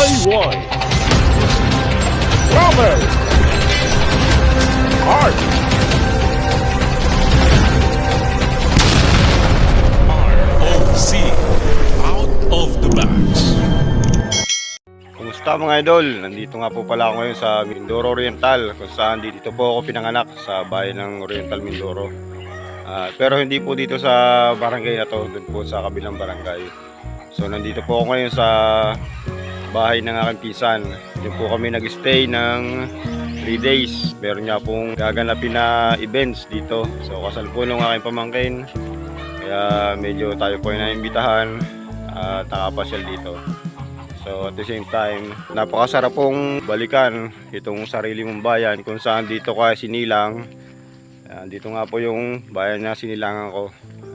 I DIY. Travel. Art. ROC. Out of the box. Kumusta mga idol? Nandito nga po pala ako ngayon sa Mindoro Oriental kung saan dito po ako pinanganak sa bayan ng Oriental Mindoro. Uh, pero hindi po dito sa barangay na to, doon po sa kabilang barangay. So nandito po ako ngayon sa bahay ng aking pinsan. Doon po kami nag-stay ng 3 days. Meron nga pong gaganapin na events dito. So kasal po nung aking pamangkin. Kaya medyo tayo po ay naimbitahan at nakapasyal dito. So at the same time, napakasarap pong balikan itong sarili mong bayan kung saan dito ka sinilang. Dito nga po yung bayan na sinilangan ko.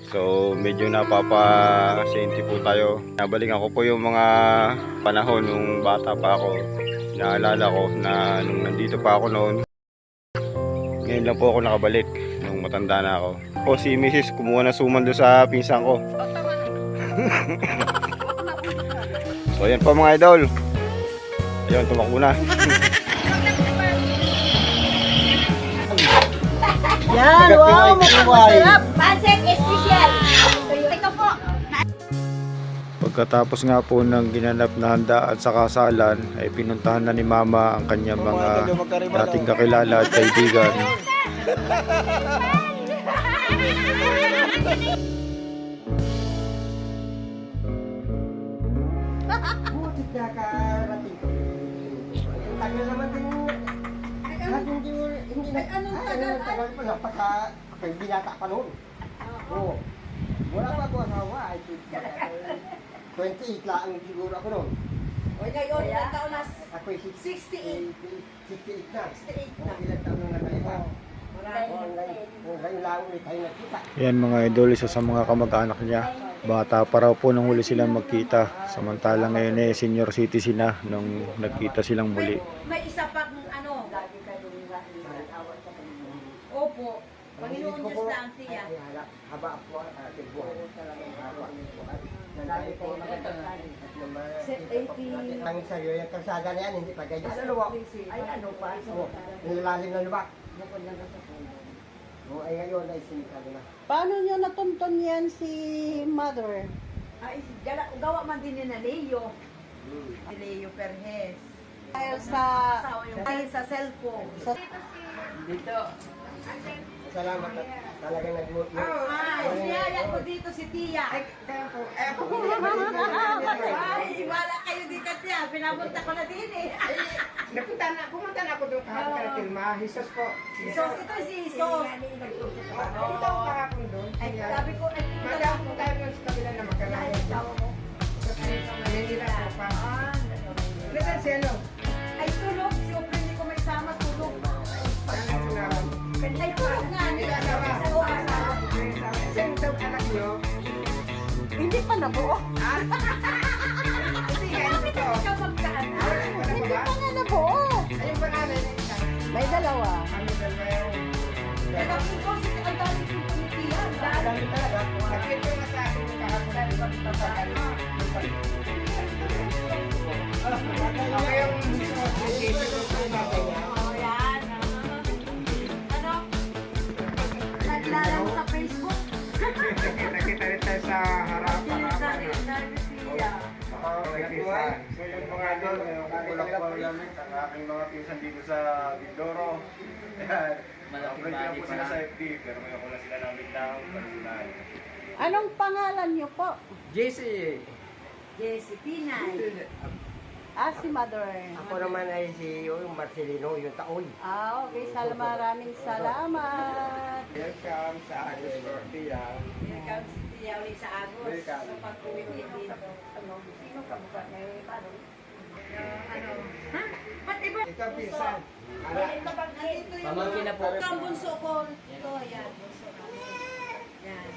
So medyo napapasenti po tayo. Nabalikan ko po yung mga panahon nung bata pa ako. Naalala ko na nung nandito pa ako noon. Ngayon lang po ako nakabalik nung matanda na ako. O si Mrs. kumuha na suman doon sa pinsan ko. So ayan po mga idol. Ayun, tumakbo na. Yan, wow, mukhang masarap. Pansek espesyal. Pagkatapos nga po ng ginanap na handaan sa kasalan, ay pinuntahan na ni Mama ang kanyang mga dating kakilala at kaibigan. Butit na karating ko. Tagal naman din. Lahat hindi hindi na, Anong ay, tagal? anong tagal pa, napaka, ako'y binata pa noon. Oo. Wala pa ako asawa, ay, 28 lang siguro ako noon. O ngayon, ilang taon na? Ako'y 68. 68 na. 68 Oh, ilang taon na nakaiba. Oh, oh. Yan mga idol, isa sa mga kamag-anak niya. Bata pa raw po nung huli silang magkita. Samantalang ngayon eh, senior citizen na nung nagkita silang muli. May isa pang ano. Opo. Panginoon Diyos na ang tiya. Ay, haba po ang ating buhay. Haba po ang po ang mga at naman. Set 80. Ang saryo yung kalsada na yan, hindi pa ganyan. Ano luwak? Ay, ano pa? Oo, nilalalim na luwak. Oo, ay ngayon ay sinikal na. Paano nyo natunton yan si mother? Ay, gala, gawa man din ni na Leo. Si Leo Perez. Dahil sa... Dahil sa cellphone. sa Salamat at talagang nag Ay, niyaya ko dito si Tia. Ay, Ay, wala kayo dito, Tia. Pinapunta ko na din eh. Napunta na, pumunta na ako doon kahapon kay Tilma. Jesus po. Isos, ito si Isos. Pumunta ako kahapon doon. Ay, sabi ko, ay, Madam po tayo doon sa kabila na magkalayo. Manila po pa. Nasaan si ano? Ikaw magkaanak. Wala wala Hindi pa nga nabuo. Ayun pa namin. May dalawa. Ano dalawa ako ko, ang dami ko ni Tia. Ang dami. Talaga. Nagkwento nga sa akin yung kahapon. Okay, yung dito ko sa. Ano? Naglalang sa Facebook. Nakita rin tayo sa harapan. Dami siya. So yung mga pa namin ang aking mga pinsan dito sa Mindoro. Ayan. Malaking lang po sila sa FB, pero ngayon ko na sila personal. Anong pangalan nyo po? JC. Si Pinay. Ah, si mother. Ako naman ay si yung Marcelino, yung taoy. Ah, okay. Sal maraming salamat. Welcome sa Agos Cortia. Welcome ulit sa Agos. Sa pag-uwi dito. Ano? Sino ka mukha ngayon? Ano? Ano? Ha? Ba't iba? Ikaw yung Pamangkin na po. Ito ang bunso ko. Ito, yan. Bunso ko. Yan.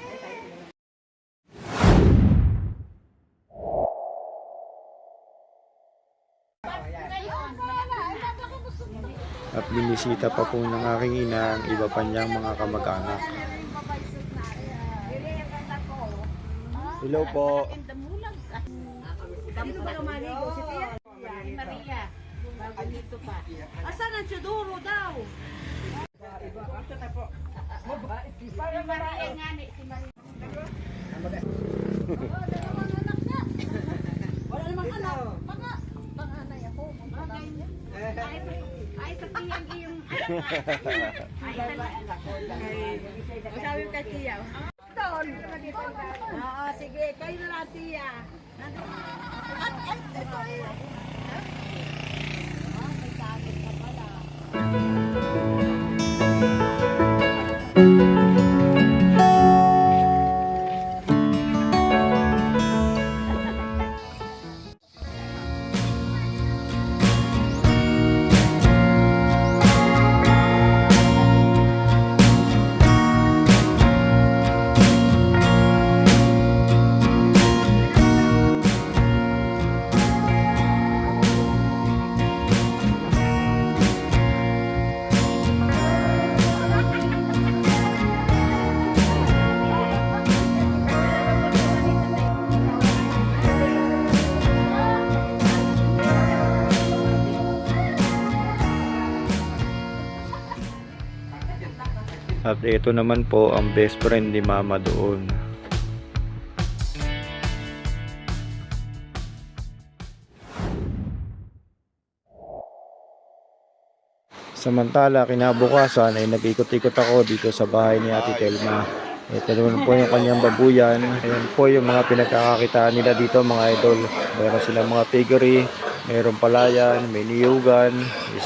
At binisita pa po ng aking ina ang iba pa niyang mga kamag-anak. Hello po. Sino ba lumaligo? Si Tia? Maria. Bago dito pa. Asan ang Siduro daw? Para Maria nga ni si Maria. Wala namang anak. Panga, panganay ako. ang iyong... Sabi ka, Tia. Doon. Oo, sige. Kayo na lang, tiya. At ito naman po ang best friend ni Mama doon. Samantala, kinabukasan ay nag-ikot-ikot ako dito sa bahay ni Ate Telma. Ito naman po yung kanyang babuyan. Ayan po yung mga pinagkakakitaan nila dito mga idol. Meron silang mga piggery, meron palayan, may niyugan, may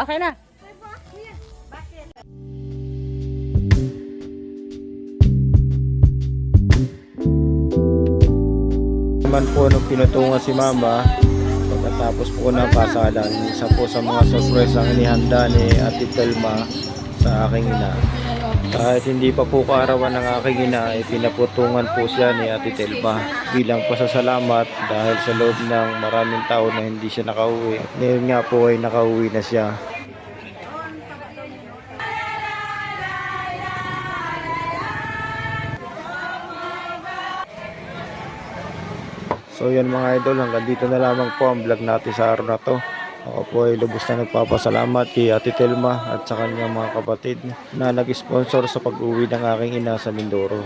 Okay na. naman po nung pinutungan si mama pagkatapos po ng kasalan isa po sa mga surprise ang inihanda ni Ate Telma sa aking ina kahit hindi pa po kaarawan ng aking ina ay pinaputungan po siya ni Ate Telma bilang pasasalamat dahil sa loob ng maraming taon na hindi siya nakauwi ngayon nga po ay nakauwi na siya So yan mga idol, hanggang dito na lamang po ang vlog natin sa araw na to. Ako ay lubos na nagpapasalamat kay Ate Telma at sa kanyang mga kapatid na nag-sponsor sa pag-uwi ng aking ina sa Mindoro.